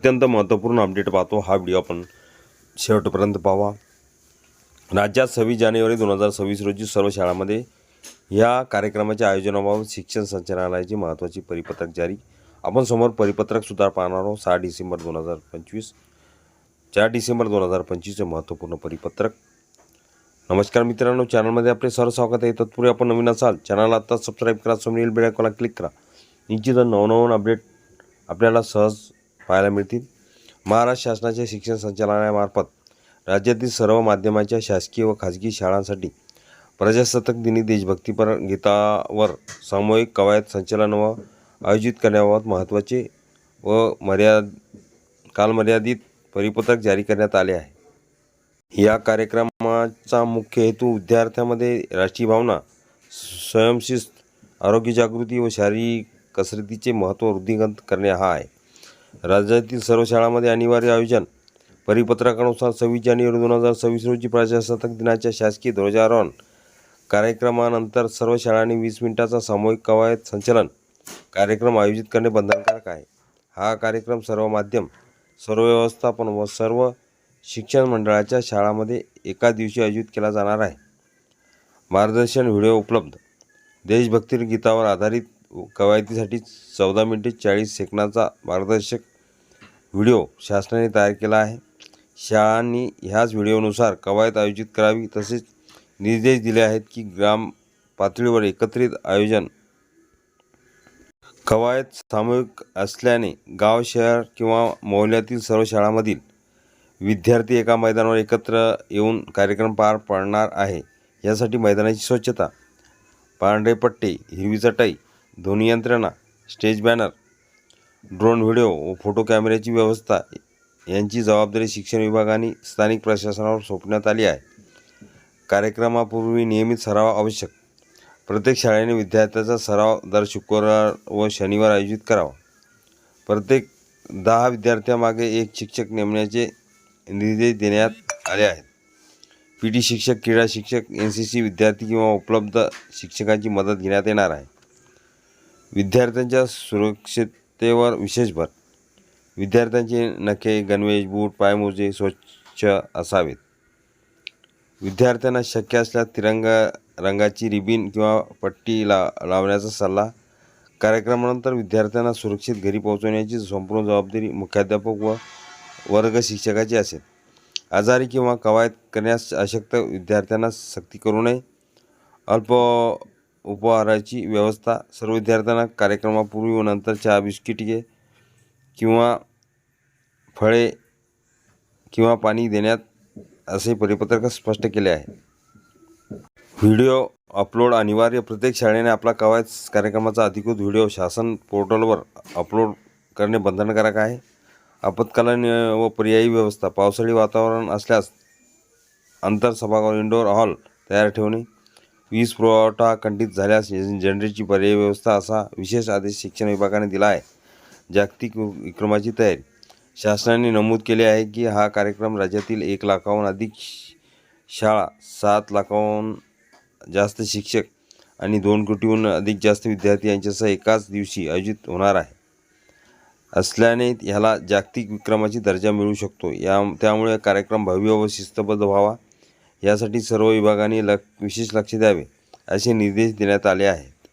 अत्यंत महत्त्वपूर्ण अपडेट पाहतो हा व्हिडिओ आपण शेवटपर्यंत पाहावा. राज्यात सव्वीस जानेवारी दोन हजार सव्वीस रोजी सर्व शाळांमध्ये या कार्यक्रमाच्या आयोजनाबाबत शिक्षण संचालनालयाची महत्त्वाची परिपत्रक जारी. आपण समोर परिपत्रकसुद्धा पाहणार आहोत. सहा डिसेंबर दोन हजार पंचवीस चार डिसेंबर दोन हजार पंचवीसचे महत्त्वपूर्ण परिपत्रक. नमस्कार मित्रांनो चॅनलमध्ये आपले सर्व स्वागत आहे. तत्पूर्वी आपण नवीन असाल चॅनलला आता सबस्क्राईब करा समोरील बेल आयकॉनला क्लिक करा. निश्चितच नवनवन अपडेट आपल्याला सहज पाहायला मिळतील. महाराष्ट्र शासनाच्या शिक्षण संचालनालयामार्फत राज्यातील सर्व माध्यमाच्या शासकीय व खाजगी शाळांसाठी प्रजासत्ताक दिनी देशभक्तीपर गीतावर सामूहिक कवायत संचलन व आयोजित करण्याबाबत महत्त्वाचे व मर्याद कालमर्यादित परिपत्रक जारी करण्यात आले आहे. या कार्यक्रमाचा मुख्य हेतू विद्यार्थ्यांमध्ये राष्ट्रीय भावना स्वयंशिस्त आरोग्य जागृती व शारीरिक कसरतीचे महत्त्व वृद्धिंगत करणे हा आहे. राज्यातील सर्व शाळांमध्ये अनिवार्य आयोजन. परिपत्रकानुसार सव्वीस जानेवारी दोन हजार सव्वीस रोजी प्रजासत्ताक दिनाच्या शासकीय ध्वजारोहण कार्यक्रमानंतर सर्व शाळांनी वीस मिनिटाचा सामूहिक कवायत संचलन कार्यक्रम आयोजित करणे बंधनकारक आहे. हा कार्यक्रम सर्व माध्यम सर्व व्यवस्थापन व सर्व शिक्षण मंडळाच्या शाळांमध्ये एका दिवशी आयोजित केला जाणार आहे. मार्गदर्शन व्हिडिओ उपलब्ध. देशभक्ती गीतावर आधारित कवायतीसाठी चौदा मिनिटे चाळीस सेकंदाचा मार्गदर्शक व्हिडिओ शासनाने तयार केला आहे. शाळांनी ह्याच व्हिडिओनुसार कवायत आयोजित करावी तसेच निर्देश दिले आहेत की ग्राम पातळीवर एकत्रित आयोजन कवायत सामूहिक असल्याने गाव शहर किंवा मोहल्ल्यातील सर्व शाळांमधील विद्यार्थी एका मैदानावर एकत्र येऊन कार्यक्रम पार पाडणार आहे. यासाठी मैदानाची स्वच्छता पांढरे पट्टे हिरवी चटाई ध्वनियंत्रणा स्टेज बॅनर ड्रोन व्हिडिओ व फोटो कॅमेऱ्याची व्यवस्था यांची जबाबदारी शिक्षण विभागाने स्थानिक प्रशासनावर सोपण्यात आली आहे. कार्यक्रमापूर्वी नियमित सराव आवश्यक. प्रत्येक शाळेने विद्यार्थ्याचा सराव दर शुक्रवार व शनिवार आयोजित करावा. प्रत्येक दहा विद्यार्थ्यामागे एक शिक्षक नेमण्याचे निर्देश देण्यात आले आहेत. पी टी शिक्षक क्रीडा शिक्षक एन सी सी विद्यार्थी किंवा उपलब्ध शिक्षकांची मदत घेण्यात येणार आहे. विद्यार्थ्यांच्या सुरक्षिततेवर विशेष भर. विद्यार्थ्यांचे नखे गणवेश बूट पायमोजे स्वच्छ असावेत. विद्यार्थ्यांना शक्य असल्यास तिरंगा रंगाची रिबीन किंवा पट्टी ला लावण्याचा सल्ला. कार्यक्रमानंतर विद्यार्थ्यांना सुरक्षित घरी पोहोचवण्याची संपूर्ण जबाबदारी मुख्याध्यापक व वर्ग शिक्षकाची असेल. आजारी किंवा कवायत करण्यास अशक्त विद्यार्थ्यांना सक्ती करू नये. अल्प उपहाराची व्यवस्था सर्व विद्यार्थ्यांना कार्यक्रमापूर्वी व नंतर चहा बिस्किटे किंवा फळे किंवा पाणी देण्यात असे परिपत्रक स्पष्ट केले आहे. व्हिडिओ अपलोड अनिवार्य. प्रत्येक शाळेने आपला कवायत कार्यक्रमाचा अधिकृत व्हिडिओ शासन पोर्टलवर अपलोड करणे बंधनकारक आहे. आपत्कालीन व पर्यायी व्यवस्था पावसाळी वातावरण असल्यास अंतर सभागृह इंडोर हॉल तयार ठेवणे वीज पुरवठा खंडित झाल्यास जनरेटरची पर्यायी व्यवस्था असा विशेष आदेश शिक्षण विभागाने दिला आहे. जागतिक विक्रमाची तयारी. शासनाने नमूद केले आहे की हा कार्यक्रम राज्यातील एक लाखाहून अधिक शाळा सात लाखाहून जास्त शिक्षक आणि दोन कोटीहून अधिक जास्त विद्यार्थी यांच्यासह एकाच दिवशी आयोजित होणार आहे. असल्याने ह्याला जागतिक विक्रमाची दर्जा मिळू शकतो. या त्यामुळे कार्यक्रम भव्य व शिस्तबद्ध व्हावा. यासाठी सर्व विभागांनी लक विशेष लक्ष द्यावे असे निर्देश देण्यात आले आहेत.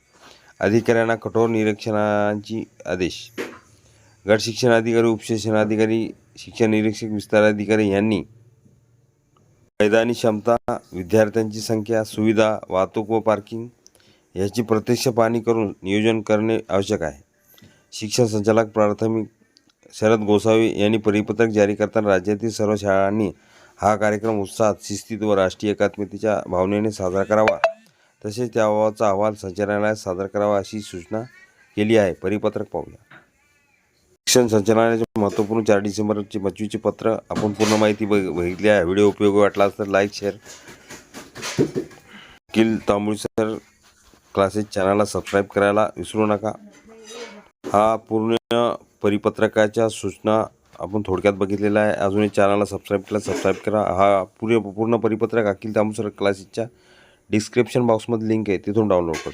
अधिकाऱ्यांना कठोर निरीक्षणाची आदेश. गट शिक्षणाधिकारी उपशिक्षणाधिकारी शिक्षण निरीक्षक विस्ताराधिकारी यांनी मैदानी क्षमता विद्यार्थ्यांची संख्या सुविधा वाहतूक व पार्किंग याची प्रत्यक्ष पाहणी करून नियोजन करणे आवश्यक आहे. शिक्षण संचालक प्राथमिक शरद गोसावी यांनी परिपत्रक जारी करताना राज्यातील सर्व शाळांनी हा कार्यक्रम उत्साहात शिस्तीत व राष्ट्रीय एकात्मतेच्या भावनेने साजरा करावा. तसेच त्या त्याबाबतचा अहवाल संचालनालयात सादर करावा अशी सूचना केली आहे. परिपत्रक पाहूया. शिक्षण संचालनालयाचे महत्त्वपूर्ण चार डिसेंबरचे पंचवीसचे पत्र आपण पूर्ण माहिती बघ बघितली आहे. व्हिडिओ उपयोगी वाटला तर लाईक शेअर किल. तांबुळसर क्लासेस चॅनलला सबस्क्राईब करायला विसरू नका. हा पूर्ण परिपत्रकाच्या सूचना आपण थोडक्यात बघितलेला आहे. अजूनही चॅनलला सबस्क्राईब केला सबस्क्राईब करा. हा पुरे पूर्ण परिपत्रक अखिल तांबुसर क्लासेसच्या डिस्क्रिप्शन बॉक्समध्ये लिंक आहे तिथून डाउनलोड करू.